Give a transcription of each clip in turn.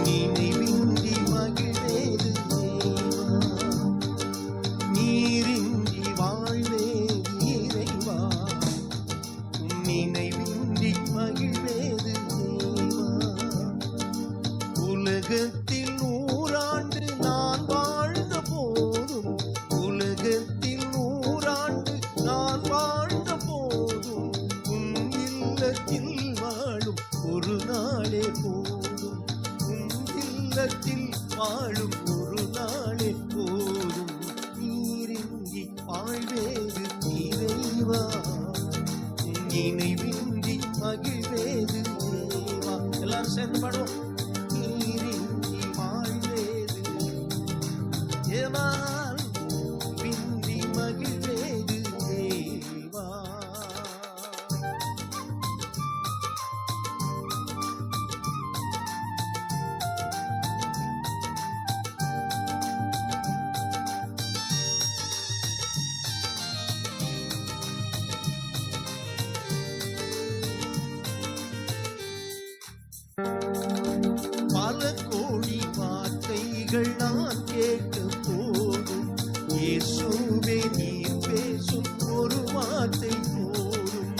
நினைவின்றி மகிழ்வேது நீரின்றி வாழ்வேது இறைவா நினைவின்றி மகிழ்வேது உலகத்தில் நூறாண்டு நான் வாழ்ந்த போதும் உலகத்தில் நூறாண்டு நான் வாழ்ந்த போதும் உன் இல்லத்தில் வாழும் ஒரு நாளே போ உள்ளத்தில் வாழும் ஒரு நாளே போதும். நீரின்றி வாழ்வேது இறைவா நினைவின்றி மகிழ்வேது இறைவா எல்லாரும் சேர்ந்து பல கோடி வார்த்தைகள் நான் கேட்டு போதும். இயேசுவே நீ பேசும் ஒரு வார்த்தை போதும்.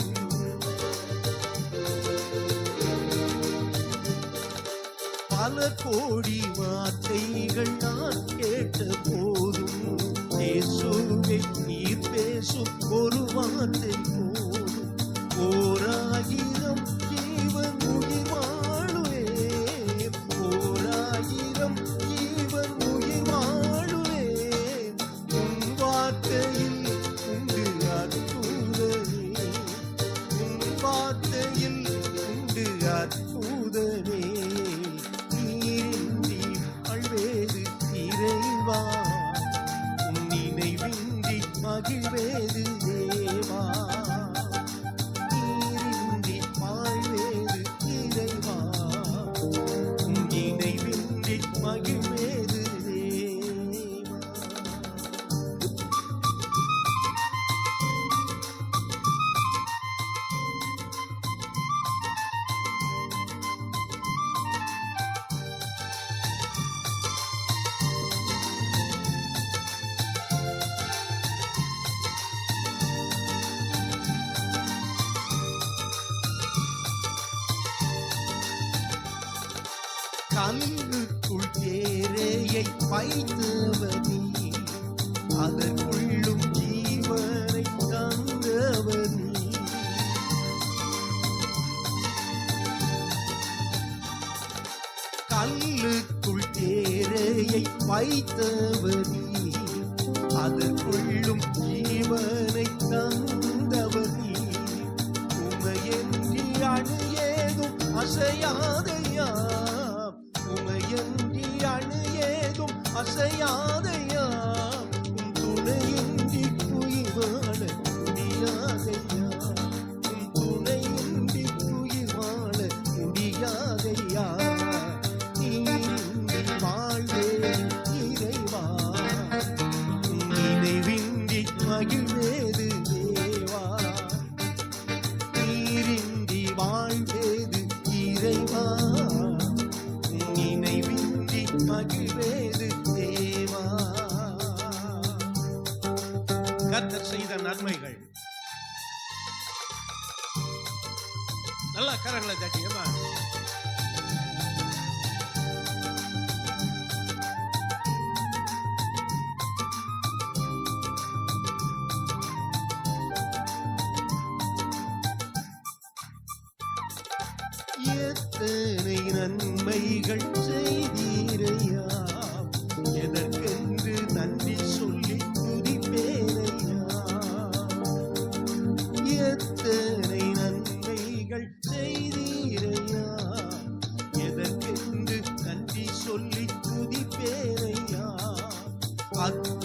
பல கோடி வார்த்தைகள் நான் கேட்ட போதும். இயேசுவே நீ பேசும் ஒரு வார்த்தை போதும் அற்புதமே. நீரின்றி அழ்வேது இறைவா. நினைவின்றி மகிழ்வேது தேவா. நீரின்றி வாழ்வேது கண்ணுக்குள் தேரையை வைத்தவனி அதற்குள்ளும் ஜீவரை தந்தவனி. கல்லுக்குள் தேரையை வைத்தவனி அதற்குள்ளும் ஜீவனை தந்தவனி. உமையன்றி அணு ஏதும் அசையாதையா? மகிழ்வேது தேவா. நீரின்றி வாழ்வேது இறைவா. நினைவின்றி மகிழ்வேது தேவா. கர்த்தர் செய்த நன்மைகள். நல்லா கரங்களை தட்டியமா அத்தனை நன்மைகள் செய்தீரையா? எதற்கென்று நன்றி சொல்லி துதிப்பேரையா எத்தனை நன்மைகள் செய்தீரையா? எதற்கென்று நன்றி சொல்லி துதிப்பேரையா அத்த